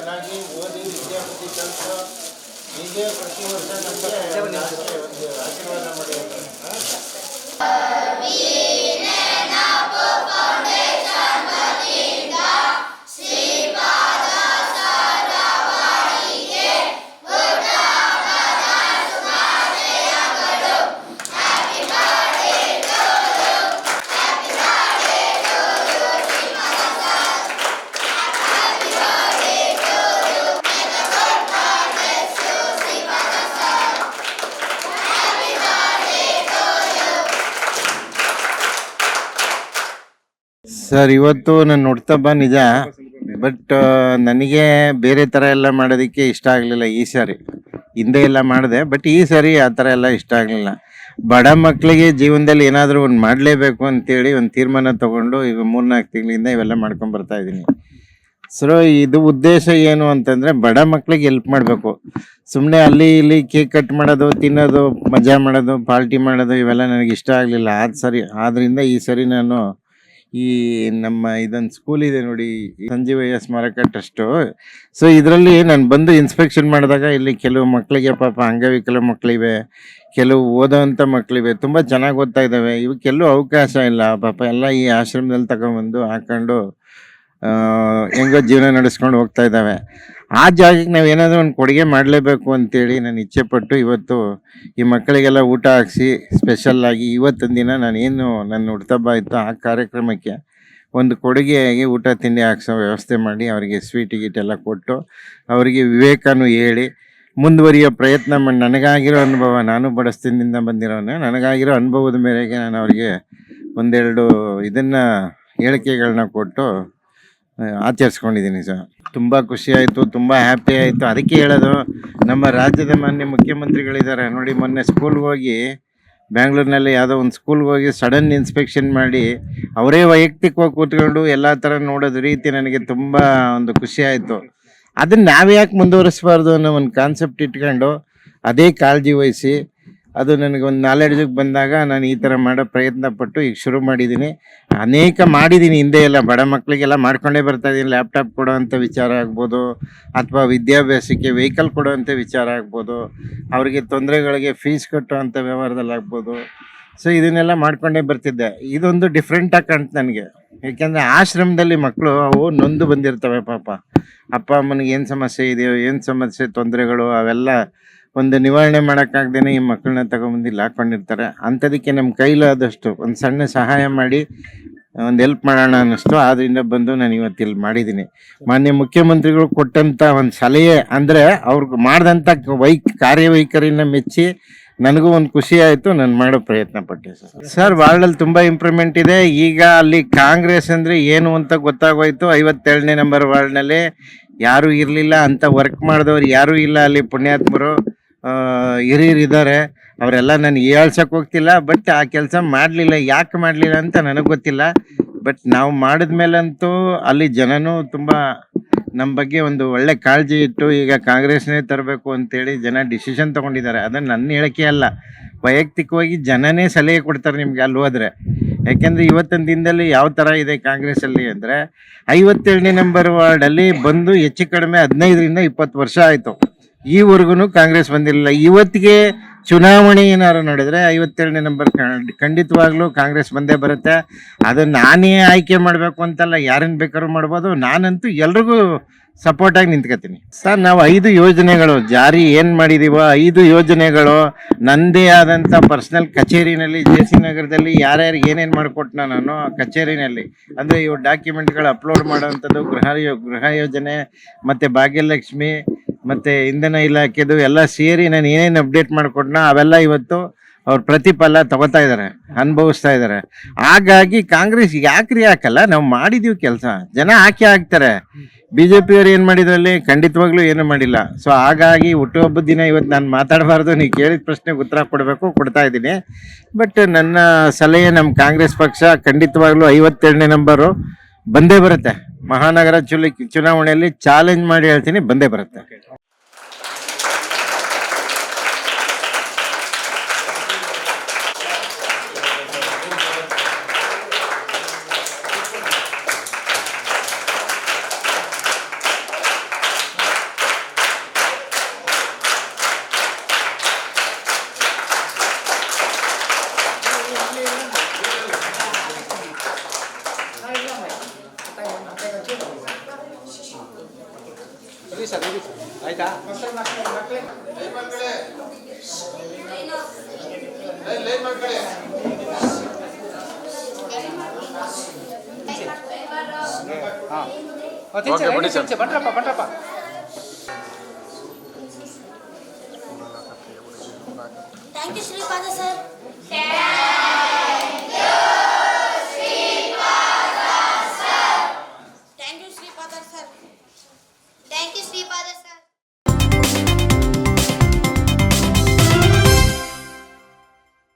ಚೆನ್ನಾಗಿ ಓದಿ ವಿದ್ಯಾರ್ಥಿ ಕೆಲಸ ಹೀಗೆ ಪ್ರತಿ ವರ್ಷ ನಮಗೆ ಆಶೀರ್ವಾದ ಮಾಡಿ ಸರ್ ಇವತ್ತು ನಾನು ನೋಡ್ತಾ ಬಾ ನಿಜ ಬಟ್ ನನಗೆ ಬೇರೆ ಥರ ಎಲ್ಲ ಮಾಡೋದಕ್ಕೆ ಇಷ್ಟ ಆಗಲಿಲ್ಲ ಈ ಸಾರಿ. ಹಿಂದೆ ಎಲ್ಲ ಮಾಡಿದೆ ಬಟ್ ಈ ಸಾರಿ ಆ ಥರ ಎಲ್ಲ ಇಷ್ಟ ಆಗಲಿಲ್ಲ. ಬಡ ಮಕ್ಕಳಿಗೆ ಜೀವನದಲ್ಲಿ ಏನಾದರೂ ಒಂದು ಮಾಡಲೇಬೇಕು ಅಂತೇಳಿ ಒಂದು ತೀರ್ಮಾನ ತಗೊಂಡು ಈಗ ಮೂರ್ನಾಲ್ಕು ತಿಂಗಳಿಂದ ಇವೆಲ್ಲ ಮಾಡ್ಕೊಂಡು ಬರ್ತಾ ಇದ್ದೀನಿ. ಸೊ ಇದು ಉದ್ದೇಶ ಏನು ಅಂತಂದರೆ ಬಡ ಮಕ್ಕಳಿಗೆ ಹೆಲ್ಪ್ ಮಾಡಬೇಕು. ಸುಮ್ಮನೆ ಅಲ್ಲಿ ಇಲ್ಲಿ ಕೇಕ್ ಕಟ್ ಮಾಡೋದು, ತಿನ್ನೋದು, ಮಜಾ ಮಾಡೋದು ಪಾರ್ಟಿ ಮಾಡೋದು ಇವೆಲ್ಲ ನನಗೆ ಇಷ್ಟ ಆಗಲಿಲ್ಲ. ಆದ ಸರಿ, ಆದ್ರಿಂದ ಈ ಸರಿ ನಾನು ಈ ನಮ್ಮ ಇದೊಂದು ಸ್ಕೂಲ್ ಇದೆ ನೋಡಿ ಸಂಜೀವಯ್ಯ ಸ್ಮಾರಕ ಟ್ರಸ್ಟು ಸೊ ಇದರಲ್ಲಿ ನಾನು ಬಂದು ಇನ್ಸ್ಪೆಕ್ಷನ್ ಮಾಡಿದಾಗ ಇಲ್ಲಿ ಕೆಲವು ಮಕ್ಕಳಿಗೆ ಪಾಪ ಅಂಗವಿಕಲ ಮಕ್ಕಳಿವೆ ಕೆಲವು ಓದೋವಂಥ ಮಕ್ಕಳಿವೆ ತುಂಬ ಚೆನ್ನಾಗಿ ಓದ್ತಾ ಇದ್ದಾವೆ ಇವಕ್ಕೆಲ್ಲೂ ಅವಕಾಶ ಇಲ್ಲ. ಪಾಪ ಎಲ್ಲ ಈ ಆಶ್ರಮದಲ್ಲಿ ತಗೊಂಬಂದು ಹಾಕೊಂಡು ಹೆಂಗೋ ಜೀವನ ನಡೆಸ್ಕೊಂಡು ಹೋಗ್ತಾ ಇದ್ದಾವೆ ಆ ಜಾಗಕ್ಕೆ ನಾವು ಏನಾದರೂ ಒಂದು ಕೊಡುಗೆ ಮಾಡಲೇಬೇಕು ಅಂತೇಳಿ ನಾನು ಇಚ್ಛೆ ಪಟ್ಟು ಇವತ್ತು ಈ ಮಕ್ಕಳಿಗೆಲ್ಲ ಊಟ ಹಾಕಿಸಿ ಸ್ಪೆಷಲ್ ಆಗಿ ಇವತ್ತಿನ ದಿನ ನಾನು ಏನು ನನ್ನ ಹುಡ್ತಬ್ಬ ಇತ್ತು ಆ ಕಾರ್ಯಕ್ರಮಕ್ಕೆ ಒಂದು ಕೊಡುಗೆಯಾಗಿ ಊಟ, ತಿಂಡಿ ಹಾಕ್ಸೋ ವ್ಯವಸ್ಥೆ ಮಾಡಿ ಅವರಿಗೆ ಸ್ವೀಟ್ ಗೀಟ್ ಎಲ್ಲ ಕೊಟ್ಟು ಅವರಿಗೆ ವಿವೇಕನೂ ಹೇಳಿ ಮುಂದುವರಿಯೋ ಪ್ರಯತ್ನ ಮಾಡಿ ನನಗಾಗಿರೋ ಅನುಭವ ನಾನು ಬಡಸ್ತಿನಿಂದ ಬಂದಿರೋನೆ, ನನಗಾಗಿರೋ ಅನುಭವದ ಮೇರೆಗೆ ನಾನು ಅವರಿಗೆ ಒಂದೆರಡು ಇದನ್ನು ಹೇಳಿಕೆಗಳನ್ನ ಕೊಟ್ಟು ಆಚರಿಸ್ಕೊಂಡಿದ್ದೀನಿ ಸರ್. ತುಂಬ ಖುಷಿ ಆಯಿತು, ತುಂಬ ಹ್ಯಾಪಿ ಆಯಿತು. ಅದಕ್ಕೆ ಹೇಳೋದು, ನಮ್ಮ ರಾಜ್ಯದ ಮಾನ್ಯ ಮುಖ್ಯಮಂತ್ರಿಗಳಿದ್ದಾರೆ. ನೋಡಿ, ಮೊನ್ನೆ ಸ್ಕೂಲ್ಗೆ ಹೋಗಿ, ಬ್ಯಾಂಗ್ಳೂರಿನಲ್ಲಿ ಯಾವುದೋ ಒಂದು ಸ್ಕೂಲ್ಗೆ ಹೋಗಿ ಸಡನ್ ಇನ್ಸ್ಪೆಕ್ಷನ್ ಮಾಡಿ, ಅವರೇ ವೈಯಕ್ತಿಕವಾಗಿ ಕೂತ್ಕೊಂಡು ಎಲ್ಲ ಥರ ನೋಡೋದು ರೀತಿ ನನಗೆ ತುಂಬ ಒಂದು ಖುಷಿ ಆಯಿತು. ಅದನ್ನ ನಾವು ಯಾಕೆ ಮುಂದುವರಿಸಬಾರ್ದು ಅನ್ನೋ ಒಂದು ಕಾನ್ಸೆಪ್ಟ್ ಇಟ್ಕೊಂಡು, ಅದೇ ಕಾಳಜಿ ವಹಿಸಿ ಅದು ನನಗೆ ಒಂದು ನಾಲೆಡ್ಜಿಗೆ ಬಂದಾಗ ನಾನು ಈ ಥರ ಮಾಡೋ ಪ್ರಯತ್ನ ಪಟ್ಟು ಈಗ ಶುರು ಮಾಡಿದ್ದೀನಿ ಅನೇಕ ಮಾಡಿದ್ದೀನಿ ಹಿಂದೆ ಎಲ್ಲ ಬಡ ಮಕ್ಕಳಿಗೆಲ್ಲ ಮಾಡ್ಕೊಂಡೇ ಬರ್ತಾ ಇದ್ದೀನಿ ಲ್ಯಾಪ್ಟಾಪ್ ಕೊಡೋವಂಥ ವಿಚಾರ ಆಗ್ಬೋದು, ಅಥವಾ ವಿದ್ಯಾಭ್ಯಾಸಕ್ಕೆ ವೆಹಿಕಲ್ ಕೊಡೋವಂಥ ವಿಚಾರ ಆಗ್ಬೋದು, ಅವರಿಗೆ ತೊಂದರೆಗಳಿಗೆ ಫೀಸ್ ಕಟ್ಟುವಂಥ ವ್ಯವಹಾರದಲ್ಲಿ ಆಗ್ಬೋದು. ಸೊ ಇದನ್ನೆಲ್ಲ ಮಾಡ್ಕೊಂಡೇ ಬರ್ತಿದ್ದೆ. ಇದೊಂದು ಡಿಫ್ರೆಂಟಾಗಿ ಕಾಣ್ತು ನನಗೆ. ಏಕೆಂದರೆ ಆಶ್ರಮದಲ್ಲಿ ಮಕ್ಕಳು ಅವು ನೊಂದು ಬಂದಿರ್ತವೆ ಪಾಪ. ಅಪ್ಪ, ಅಮ್ಮನಿಗೆ ಏನು ಸಮಸ್ಯೆ ಇದೆಯೋ, ಏನು ಸಮಸ್ಯೆ, ತೊಂದರೆಗಳು, ಅವೆಲ್ಲ ಒಂದು ನಿವಾರಣೆ ಮಾಡೋಕ್ಕಾಗ್ದೇ ಈ ಮಕ್ಕಳನ್ನ ತಗೊಂಬಂದು ಇಲ್ಲಿ ಹಾಕ್ಕೊಂಡಿರ್ತಾರೆ ಅಂಥದಕ್ಕೆ ನಮ್ಮ ಕೈಲಾದಷ್ಟು ಒಂದು ಸಣ್ಣ ಸಹಾಯ ಮಾಡಿ, ಒಂದು ಹೆಲ್ಪ್ ಮಾಡೋಣ ಅನ್ನಿಸ್ತು. ಆದ್ರಿಂದ ಬಂದು ನಾನು ಇವತ್ತು ಇಲ್ಲಿ ಮಾಡಿದ್ದೀನಿ. ಮಾನ್ಯ ಮುಖ್ಯಮಂತ್ರಿಗಳು ಕೊಟ್ಟಂಥ ಒಂದು ಸಲಹೆ ಅಂದರೆ ಅವ್ರಿಗೆ ಮಾಡಿದಂಥ ವೈ ಕಾರ್ಯವೈಖರಿನ ಮೆಚ್ಚಿ ನನಗೂ ಒಂದು ಖುಷಿ ಆಯಿತು. ನಾನು ಮಾಡೋ ಪ್ರಯತ್ನ ಪಟ್ಟೆ ಸರ್. ಸರ್, ವಾರ್ಡಲ್ಲಿ ತುಂಬ ಇಂಪ್ರೂವ್ಮೆಂಟ್ ಇದೆ. ಈಗ ಅಲ್ಲಿ ಕಾಂಗ್ರೆಸ್ ಅಂದರೆ ಏನು ಅಂತ ಗೊತ್ತಾಗೋಯ್ತು. ಐವತ್ತೇಳನೇ ನಂಬರ್ ವಾರ್ಡ್ನಲ್ಲಿ ಯಾರೂ ಇರಲಿಲ್ಲ ಅಂತ ವರ್ಕ್ ಮಾಡಿದವ್ರು ಯಾರೂ ಇಲ್ಲ ಅಲ್ಲಿ ಪುಣ್ಯಾತ್ಮರು. ಆ, ಹಿರಿಯರು ಇದ್ದಾರೆ. ಅವರೆಲ್ಲ ನಾನು ಹೇಳ್ಸಕ್ಕೆ ಹೋಗ್ತಿಲ್ಲ ಬಟ್ ಆ ಕೆಲಸ ಮಾಡಲಿಲ್ಲ. ಯಾಕೆ ಮಾಡಲಿಲ್ಲ ಅಂತ ನನಗೆ ಗೊತ್ತಿಲ್ಲ. ಬಟ್ ನಾವು ಮಾಡಿದ್ಮೇಲಂತೂ ಅಲ್ಲಿ ಜನನೂ ತುಂಬ ನಮ್ಮ ಬಗ್ಗೆ ಒಂದು ಒಳ್ಳೆ ಕಾಳಜಿ ಇಟ್ಟು ಈಗ ಕಾಂಗ್ರೆಸ್ನೇ ತರಬೇಕು ಅಂತೇಳಿ ಜನ ಡಿಸಿಷನ್ ತೊಗೊಂಡಿದ್ದಾರೆ. ಅದನ್ನು ನನ್ನ ಹೇಳಿಕೆ ಅಲ್ಲ. ವೈಯಕ್ತಿಕವಾಗಿ ಜನನೇ ಸಲಹೆ ಕೊಡ್ತಾರೆ ನಿಮಗೆ ಅಲ್ಲಿ ಹೋದರೆ. ಯಾಕೆಂದರೆ ಇವತ್ತಿನ ದಿನದಲ್ಲಿ ಯಾವ ಥರ ಇದೆ ಕಾಂಗ್ರೆಸ್ಸಲ್ಲಿ ಅಂದರೆ ಐವತ್ತೇಳನೇ ನಂಬರ್ ವಾರ್ಡಲ್ಲಿ ಬಂದು ಹೆಚ್ಚು ಕಡಿಮೆ ಹದಿನೈದರಿಂದ ಇಪ್ಪತ್ತು ವರ್ಷ ಆಯಿತು. ಈವರೆಗೂ ಕಾಂಗ್ರೆಸ್ ಬಂದಿರಲಿಲ್ಲ. ಇವತ್ತಿಗೆ ಚುನಾವಣೆ ಏನಾರು ನೋಡಿದ್ರೆ ಐವತ್ತೆರಡನೇ ನಂಬರ್ ಖಂಡಿತವಾಗ್ಲೂ ಕಾಂಗ್ರೆಸ್ ಬಂದೇ ಬರುತ್ತೆ. ಅದು ನಾನೇ ಆಯ್ಕೆ ಮಾಡಬೇಕು ಅಂತಲ್ಲ ಯಾರನ್ನು ಬೇಕಾದ್ರೂ ಮಾಡ್ಬೋದು. ನಾನಂತೂ ಎಲ್ರಿಗೂ ಸಪೋರ್ಟಾಗಿ ನಿಂತ್ಕೋತೀನಿ. ಸರ್, ನಾವು ಐದು ಯೋಜನೆಗಳು ಜಾರಿ ಏನು ಮಾಡಿದೀವೋ ಐದು ಯೋಜನೆಗಳು ನನ್ನದೇ ಆದಂಥ ಪರ್ಸ್ನಲ್ ಕಚೇರಿನಲ್ಲಿ ಜೆ ಸಿ ನಗರದಲ್ಲಿ ಯಾರ್ಯಾರು ಏನೇನು ಮಾಡಿಕೊಟ್ನ ನಾನು ಕಚೇರಿನಲ್ಲಿ. ಅಂದರೆ ಇವು ಡಾಕ್ಯುಮೆಂಟ್ಗಳು ಅಪ್ಲೋಡ್ ಮಾಡೋವಂಥದ್ದು ಗೃಹ ಗೃಹ ಯೋಜನೆ, ಮತ್ತು ಭಾಗ್ಯಲಕ್ಷ್ಮಿ ಮತ್ತು ಇಂಧನ ಇಲಾಖೆದು ಎಲ್ಲ ಸೇರಿ ನಾನು ಏನೇನು ಅಪ್ಡೇಟ್ ಮಾಡಿಕೊಟ್ನ ಅವೆಲ್ಲ ಇವತ್ತು ಅವ್ರ ಪ್ರತಿಫಲ ತಗೋತಾ ಇದ್ದಾರೆ ಅನುಭವಿಸ್ತಾ ಇದ್ದಾರೆ ಹಾಗಾಗಿ ಕಾಂಗ್ರೆಸ್ ಯಾಕ್ರಿ ಹಾಕಲ್ಲ, ನಾವು ಮಾಡಿದೀವಿ ಕೆಲಸ. ಜನ ಹಾಕಿ ಹಾಕ್ತಾರೆ. ಬಿ ಜೆ ಪಿಯವ್ರು ಏನು ಮಾಡಿದ್ರಲ್ಲಿ ಖಂಡಿತವಾಗ್ಲೂ ಏನು ಮಾಡಿಲ್ಲ. ಸೊ ಹಾಗಾಗಿ ಹುಟ್ಟುಹಬ್ಬದ ದಿನ ಇವತ್ತು ನಾನು ಮಾತಾಡಬಾರ್ದು, ನೀವು ಕೇಳಿದ ಪ್ರಶ್ನೆಗೆ ಉತ್ತರ ಕೊಡಬೇಕು, ಕೊಡ್ತಾ ಇದ್ದೀನಿ. ಬಟ್ ನನ್ನ ಸಲಹೆ ನಮ್ಮ ಕಾಂಗ್ರೆಸ್ ಪಕ್ಷ ಖಂಡಿತವಾಗ್ಲೂ ಐವತ್ತೆರಡನೇ ನಂಬರು ಬಂದೇ ಬರುತ್ತೆ. ಮಹಾನಗರ ಚುಲಿ ಚುನಾವಣೆಯಲ್ಲಿ ಚಾಲೆಂಜ್ ಮಾಡಿ ಹೇಳ್ತೀನಿ, ಬಂದೇ ಬರುತ್ತೆ ಓಕೆ ಬಿಡಿ ಸರ್ ಬಂದ್ರಪ್ಪ ಬಂದ್ರಪ್ಪ ಥ್ಯಾಂಕ್ ಯು ಶ್ರೀಪಾದ ಸರ್.